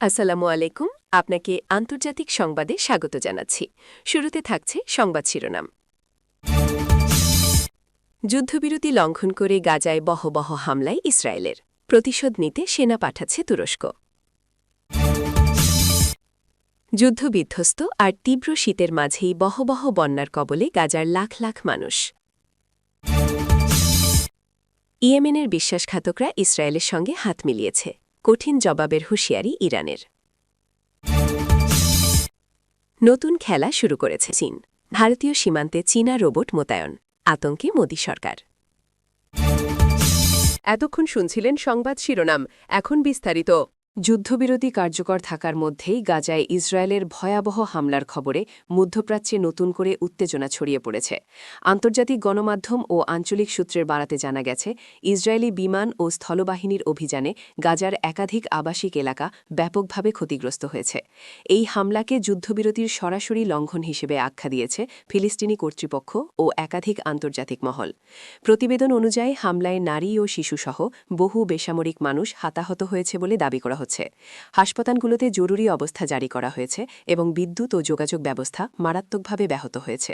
আসসালামু আলাইকুম, আপনাকে আন্তর্জাতিক সংবাদে স্বাগত জানাচ্ছি। শুরুতে থাকছে সংবাদ শিরোনাম। যুদ্ধবিরতি লঙ্ঘন করে গাজায় বহবহ হামলায় ইসরায়েলের। প্রতিশোধ নিতে সেনা পাঠাচ্ছে তুরস্ক। যুদ্ধবিধ্বস্ত আর তীব্র শীতের মাঝেই বহবহ বন্যার কবলে গাজার লাখ লাখ মানুষ। ইয়েমেনের বিশ্বাসঘাতকরা ইসরায়েলের সঙ্গে হাত মিলিয়েছে। কঠিন জবাবের হুঁশিয়ারি ইরানের। নতুন খেলা শুরু করেছে চীন। ভারতীয় সীমান্তে চীনা রোবট মোতায়ন, আতঙ্কে মোদী সরকার। এতক্ষণ শুনছিলেন সংবাদ শিরোনাম, এখন বিস্তারিত। যুদ্ধবিরতি কার্যকর থাকার মধ্যেই গাজায় ইসরায়েলের ভয়াবহ হামলার খবরে মধ্যপ্রাচ্যে নতুন করে উত্তেজনা ছড়িয়ে পড়েছে। আন্তর্জাতিক গণমাধ্যম ও আঞ্চলিক সূত্রের বাড়াতে জানা গেছে, ইসরায়েলি বিমান ও স্থলবাহিনীর অভিযানে গাজার একাধিক আবাসিক এলাকা ব্যাপকভাবে ক্ষতিগ্রস্ত হয়েছে। এই হামলাকে যুদ্ধবিরতির সরাসরি লঙ্ঘন হিসেবে আখ্যা দিয়েছে ফিলিস্তিনি কর্তৃপক্ষ ও একাধিক আন্তর্জাতিক মহল। প্রতিবেদন অনুযায়ী হামলায় নারী ও শিশুসহ বহু বেসামরিক মানুষ হতাহত হয়েছে বলে দাবি করা হচ্ছে। হাসপাতালগুলোতে জরুরি অবস্থা জারি করা হয়েছে এবং বিদ্যুৎ ও যোগাযোগ ব্যবস্থা মারাত্মকভাবে ব্যাহত হয়েছে।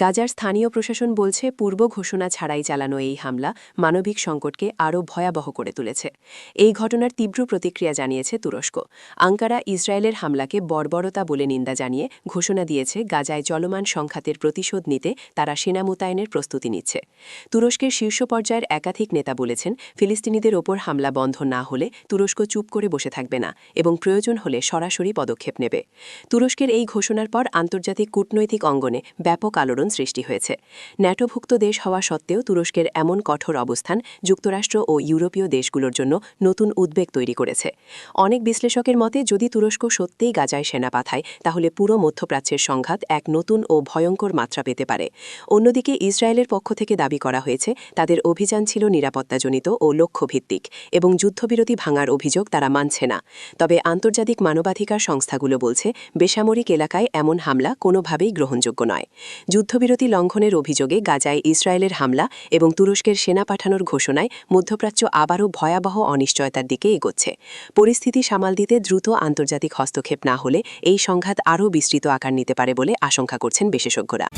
গাজার স্থানীয় প্রশাসন বলছে, পূর্ব ঘোষণা ছাড়াই চালানো এই হামলা মানবিক সংকটকে আরও ভয়াবহ করে তুলেছে। এই ঘটনার তীব্র প্রতিক্রিয়া জানিয়েছে তুরস্ক। আঙ্কারা ইসরায়েলের হামলাকে বর্বরতা বলে নিন্দা জানিয়ে ঘোষণা দিয়েছে, গাজায় চলমান সংঘাতের প্রতিশোধ নিতে তারা সেনা মোতায়েনের প্রস্তুতি নিচ্ছে। তুরস্কের শীর্ষ পর্যায়ের একাধিক নেতা বলেছেন, ফিলিস্তিনিদের ওপর হামলা বন্ধ না হলে তুরস্ক চুপ করে বসে থাকবে না এবং প্রয়োজন হলে সরাসরি পদক্ষেপ নেবে। তুরস্কের এই ঘোষণার পর আন্তর্জাতিক কূটনৈতিক অঙ্গনে ব্যাপক আলোড়ন সৃষ্টি হয়েছে। ন্যাটোভুক্ত দেশ হওয়া সত্ত্বেও তুরস্কের এমন কঠোর অবস্থান যুক্তরাষ্ট্র ও ইউরোপীয় দেশগুলোর জন্য নতুন উদ্বেগ তৈরি করেছে। অনেক বিশ্লেষকের মতে, যদি তুরস্ক সত্যিই গাজায় সেনা পাঠায়, তাহলে পুরো মধ্যপ্রাচ্যের সংঘাত এক নতুন ও ভয়ঙ্কর মাত্রা পেতে পারে। অন্যদিকে ইসরায়েলের পক্ষ থেকে দাবি করা হয়েছে, তাদের অভিযান ছিল নিরাপত্তাজনিত ও লক্ষ্যভিত্তিক এবং যুদ্ধবিরতি ভাঙার অভিযোগ তারা মানছে না। তবে আন্তর্জাতিক মানবাধিকার সংস্থাগুলো বলছে, বেসামরিক এলাকায় এমন হামলা কোনোভাবেই গ্রহণযোগ্য নয়। যুদ্ধবিরতি লঙ্ঘনের অভিযোগে গাজায় ইসরায়েলের হামলা এবং তুরস্কের সেনা পাঠানোর ঘোষণায় মধ্যপ্রাচ্য আবারও ভয়াবহ অনিশ্চয়তার দিকে এগোচ্ছে। পরিস্থিতি সামাল দিতে দ্রুত আন্তর্জাতিক হস্তক্ষেপ না হলে এই সংঘাত আরও বিস্তৃত আকার নিতে পারে বলে আশঙ্কা করছেন বিশেষজ্ঞরা।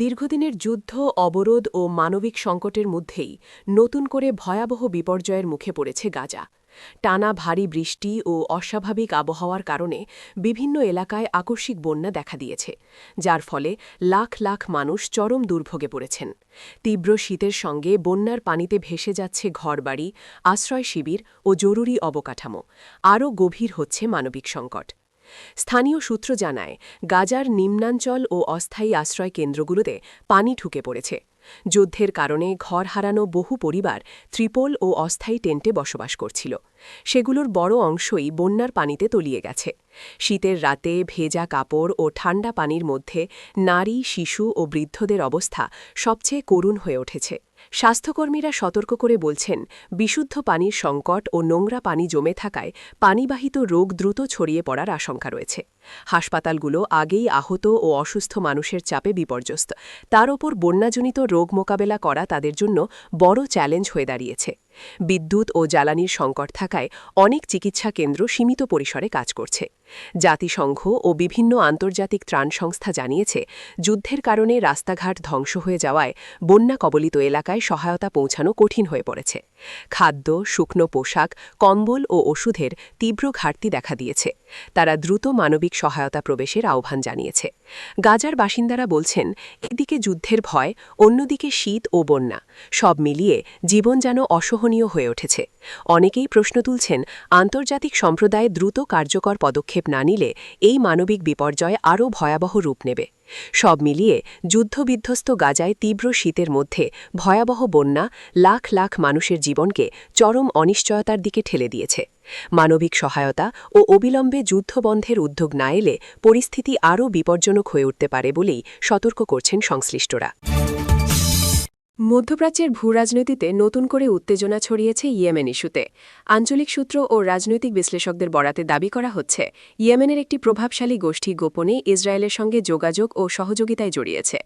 দীর্ঘদিনের যুদ্ধ, অবরোধ ও মানবিক সংকটের মধ্যেই নতুন করে ভয়াবহ বিপর্যয়ের মুখে পড়েছে গাজা। টানা ভারী বৃষ্টি ও অস্বাভাবিক আবহাওয়ার কারণে বিভিন্ন এলাকায় আকস্মিক বন্যা দেখা দিয়েছে, যার ফলে লাখ লাখ মানুষ চরম দুর্ভোগে পড়েছেন। তীব্র শীতের সঙ্গে বন্যার পানিতে ভেসে যাচ্ছে ঘরবাড়ি, আশ্রয় শিবির ও জরুরি অবকাঠামো। আরও গভীর হচ্ছে মানবিক সংকট। স্থানীয় সূত্র জানায়, গাজার নিম্নাঞ্চল ও অস্থায়ী আশ্রয় কেন্দ্রগুলোতে পানি ঢুকে পড়েছে। যুদ্ধের কারণে ঘর হারানো বহু পরিবার ত্রিপোল ও অস্থায়ী টেন্টে বসবাস করছিল। সেগুলোর বড় অংশই বন্যার পানিতে তলিয়ে গেছে। শীতের রাতে ভেজা কাপড় ও ঠান্ডা পানির মধ্যে নারী, শিশু ও বৃদ্ধদের অবস্থা সবচেয়ে করুণ হয়ে উঠেছে। স্বাস্থ্যকর্মীরা সতর্ক করে বলছেন, বিশুদ্ধ পানির সংকট ও নোংরা পানি জমে থাকায় পানিবাহিত রোগ দ্রুত ছড়িয়ে পড়ার আশঙ্কা রয়েছে। হাসপাতালগুলো আগেই আহত ও অসুস্থ মানুষের চাপে বিপর্যস্ত। তার ওপর বন্যাজনিত রোগ মোকাবেলা করা তাদের জন্য বড় চ্যালেঞ্জ হয়ে দাঁড়িয়েছে। বিদ্যুৎ ও জ্বালানির সংকট থাকায় অনেক চিকিৎসা কেন্দ্র সীমিত পরিসরে কাজ করছে। জাতিসংঘ ও বিভিন্ন আন্তর্জাতিক ত্রাণ সংস্থা জানিয়েছে, যুদ্ধের কারণে রাস্তাঘাট ধ্বংস হয়ে যাওয়ায় বন্যা কবলিত এলাকায় সহায়তা পৌঁছানো কঠিন হয়ে পড়েছে। খাদ্য, শুকনো পোশাক, কম্বল ও ওষুধের তীব্র ঘাটতি দেখা দিয়েছে। তারা দ্রুত মানবিক সহায়তা প্রবেশের আহ্বান জানিয়েছে। গাজার বাসিন্দারা বলছেন, এদিকে যুদ্ধের ভয়, অন্যদিকে শীত ও বন্যা। সব মিলিয়ে জীবন যেন অসহনীয় হয়ে উঠেছে। অনেকেই প্রশ্ন তুলছেন, আন্তর্জাতিক সম্প্রদায় দ্রুত কার্যকর পদক্ষেপ না নিলে এই মানবিক বিপর্যয় আরও ভয়াবহ রূপ নেবে। সব মিলিয়ে যুদ্ধবিধ্বস্ত গাজায় তীব্র শীতের মধ্যে ভয়াবহ বন্যা লাখ লাখ মানুষের জীবনকে চরম অনিশ্চয়তার দিকে ঠেলে দিয়েছে। মানবিক সহায়তা ও অবিলম্বে যুদ্ধবন্ধের উদ্যোগ না এলে পরিস্থিতি আরও বিপজ্জনক হয়ে উঠতে পারে বলেই সতর্ক করছেন সংশ্লিষ্টরা। মধ্যপ্রাচ্যের ভূরাজনীতিতে নতুন করে উত্তেজনা ছড়িয়েছে ইয়েমেন ইস্যুতে। আঞ্চলিক সূত্র ও রাজনৈতিক বিশ্লেষকদের বরাতে দাবি করা হচ্ছে, ইয়েমেনের একটি প্রভাবশালী গোষ্ঠী গোপনে ইসরায়েলের সঙ্গে যোগাযোগ ও সহযোগিতায় জড়িয়েছে।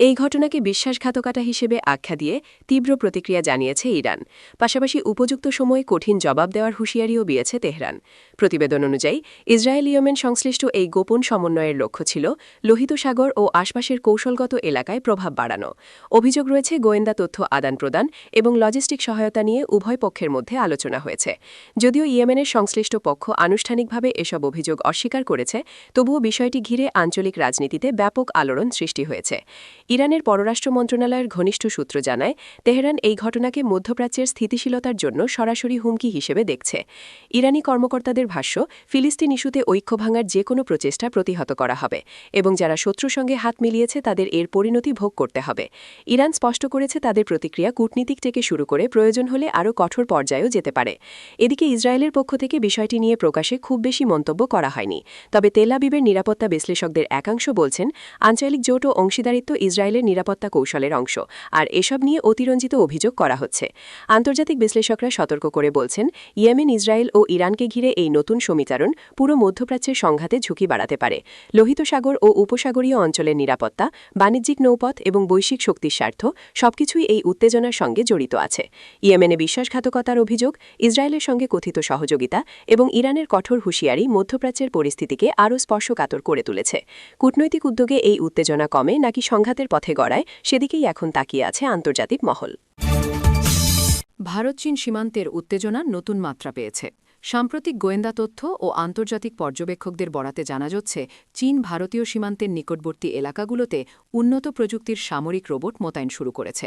এই ঘটনাকে বিশ্বাসঘাতকতা হিসেবে আখ্যা দিয়ে তীব্র প্রতিক্রিয়া জানিয়েছে ইরান। পাশাপাশি উপযুক্ত সময়ে কঠিন জবাব দেওয়ার হুঁশিয়ারিও দিয়েছে তেহরান। প্রতিবেদন অনুযায়ী ইসরায়েল ইয়েমেন সংশ্লিষ্ট এই গোপন সমন্বয়ের লক্ষ্য ছিল লোহিত সাগর ও আশপাশের কৌশলগত এলাকায় প্রভাব বাড়ানো। অভিযোগ রয়েছে গোয়েন্দা তথ্য আদান প্রদান এবং লজিস্টিক সহায়তা নিয়ে উভয় পক্ষের মধ্যে আলোচনা হয়েছে। যদিও ইয়েমেনের সংশ্লিষ্ট পক্ষ আনুষ্ঠানিকভাবে এসব অভিযোগ অস্বীকার করেছে, তবুও বিষয়টি ঘিরে আঞ্চলিক রাজনীতিতে ব্যাপক আলোড়ন সৃষ্টি হয়েছে। ইরানের পররাষ্ট্র মন্ত্রণালয়ের ঘনিষ্ঠ সূত্র জানায়, তেহরান এই ঘটনাকে মধ্যপ্রাচ্যের স্থিতিশীলতার জন্য সরাসরি হুমকি হিসেবে দেখছে। ইরানি কর্মকর্তাদের ভাষ্য, ফিলিস্তিন ইস্যুতে ঐক্য ভাঙার যে কোনো প্রচেষ্টা প্রতিহত করা হবে এবং যারা শত্রুর সঙ্গে হাত মিলিয়েছে তাদের এর পরিণতি ভোগ করতে হবে। ইরান স্পষ্ট করেছে তাদের প্রতিক্রিয়া কূটনীতিক থেকে শুরু করে প্রয়োজন হলে আরও কঠোর পর্যায়েও যেতে পারে। এদিকে ইসরায়েলের পক্ষ থেকে বিষয়টি নিয়ে প্রকাশে খুব বেশি মন্তব্য করা হয়নি। তবে তেলাবিবের নিরাপত্তা বিশ্লেষকদের একাংশ বলছেন, আঞ্চলিক জোট ও অংশীদারিত্ব ইসরায়েলের নিরাপত্তা কৌশলের অংশ, আর এসব নিয়ে অতিরঞ্জিত অভিযোগ করা হচ্ছে। আন্তর্জাতিক বিশ্লেষকরা সতর্ক করে বলছেন, ইয়েমেন, ইসরায়েল ও ইরানকে ঘিরে এই নতুন সমীকরণ পুরো মধ্যপ্রাচ্যের সংঘাতে ঝুঁকি বাড়াতে পারে। লোহিত সাগর ও উপসাগরীয় অঞ্চলের নিরাপত্তা, বাণিজ্যিক নৌপথ এবং বৈশ্বিক শক্তির স্বার্থ সবকিছুই এই উত্তেজনার সঙ্গে জড়িত আছে। ইয়েমেনে বিশ্বাসঘাতকতার অভিযোগ, ইসরায়েলের সঙ্গে কথিত সহযোগিতা এবং ইরানের কঠোর হুঁশিয়ারি মধ্যপ্রাচ্যের পরিস্থিতিকে আরও স্পর্শকাতর করে তুলেছে। কূটনৈতিক উদ্যোগে এই উত্তেজনা কমে নাকি সংঘাতের পথে গড়ায়, সেদিকেই এখন তাকিয়ে আছে আন্তর্জাতিক মহল। ভারত চীন সীমান্তের উত্তেজনা নতুন মাত্রা পেয়েছে। সাম্প্রতিক গোয়েন্দা তথ্য ও আন্তর্জাতিক পর্যবেক্ষকদের বরাতে জানা যাচ্ছে, চীন ভারতীয় সীমান্তের নিকটবর্তী এলাকাগুলোতে উন্নত প্রযুক্তির সামরিক রোবট মোতায়েন শুরু করেছে।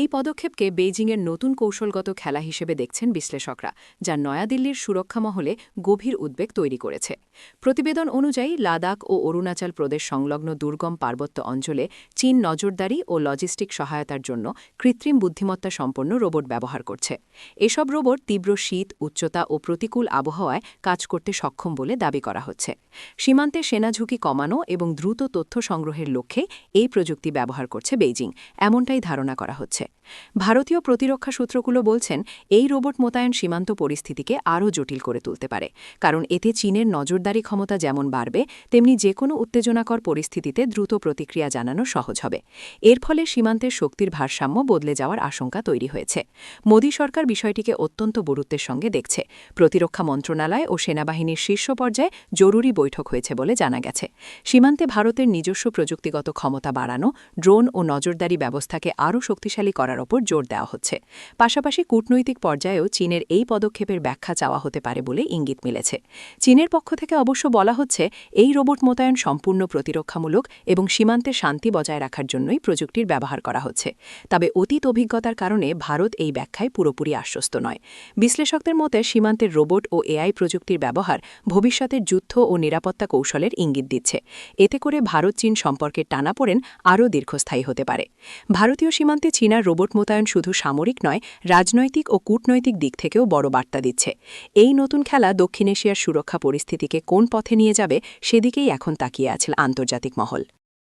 এই পদক্ষেপকে বেইজিংয়ের নতুন কৌশলগত খেলা হিসেবে দেখছেন বিশ্লেষকরা, যা নয়াদিল্লির সুরক্ষা মহলে গভীর উদ্বেগ তৈরি করেছে। প্রতিবেদন অনুযায়ী, লাদাখ ও অরুণাচল প্রদেশ সংলগ্ন দুর্গম পার্বত্য অঞ্চলে চীন নজরদারি ও লজিস্টিক সহায়তার জন্য কৃত্রিম বুদ্ধিমত্তা সম্পন্ন রোবট ব্যবহার করছে। এসব রোবট তীব্র শীত, উচ্চতা ও প্রতিকূল আবহাওয়ায় কাজ করতে সক্ষম বলে দাবি করা হচ্ছে। সীমান্তে সেনা ঝুঁকি কমানো এবং দ্রুত তথ্য সংগ্রহের লক্ষ্যে এই প্রযুক্তি ব্যবহার করছে বেইজিং, এমনটাই ধারণা করা হচ্ছে। ভারতীয় প্রতিরক্ষা সূত্রগুলো বলছেন, এই রোবট মোতায়েন সীমান্ত পরিস্থিতিকে আরও জটিল করে তুলতে পারে। কারণ এতে চীনের নজরদারি ক্ষমতা যেমন বাড়বে, তেমনি যে কোনো উত্তেজনাকর পরিস্থিতিতে দ্রুত প্রতিক্রিয়া জানানো সহজ হবে। এর ফলে সীমান্তের শক্তির ভারসাম্য বদলে যাওয়ার আশঙ্কা তৈরি হয়েছে। মোদী সরকার বিষয়টিকে অত্যন্ত গুরুত্বের সঙ্গে দেখছে। প্রতিরক্ষা মন্ত্রণালয় ও সেনাবাহিনীর শীর্ষ পর্যায়ে জরুরি বৈঠক হয়েছে বলে জানা গেছে। সীমান্তে ভারতের নিজস্ব প্রযুক্তিগত ক্ষমতা বাড়ানো, ড্রোন ও নজরদারি ব্যবস্থাকে আরও শক্তিশালী করার ওপর জোর দেওয়া হচ্ছে। পাশাপাশি কূটনৈতিক পর্যায়েও চীনের এই পদক্ষেপের ব্যাখ্যা চাওয়া হতে পারে বলে ইঙ্গিত মিলেছে। চীনের পক্ষ থেকে অবশ্য বলা হচ্ছে, এই রোবট মোতায়েন সম্পূর্ণ প্রতিরক্ষামূলক এবং সীমান্তে শান্তি বজায় রাখার জন্যই প্রযুক্তির ব্যবহার করা হচ্ছে। তবে অতীত অভিজ্ঞতার কারণে ভারত এই ব্যাখ্যায় পুরোপুরি আশ্বস্ত নয়। বিশ্লেষকদের মতে, সীমান্তের রোবট ও এআই প্রযুক্তির ব্যবহার ভবিষ্যতের যুদ্ধ ও নিরাপত্তা কৌশলের ইঙ্গিত দিচ্ছে। এতে করে ভারত চীন সম্পর্কের টানাপোড়েন আরও দীর্ঘস্থায়ী হতে পারে। ভারতীয় সীমান্তে চীনার রোবট মোতায়েন শুধু সামরিক নয়, রাজনৈতিক ও কূটনৈতিক দিক থেকেও বড় বার্তা দিচ্ছে। এই নতুন খেলা দক্ষিণ এশিয়ার সুরক্ষা পরিস্থিতিকে কোন পথে নিয়ে যাবে, সেদিকেই এখন তাকিয়ে আছে আন্তর্জাতিক মহল।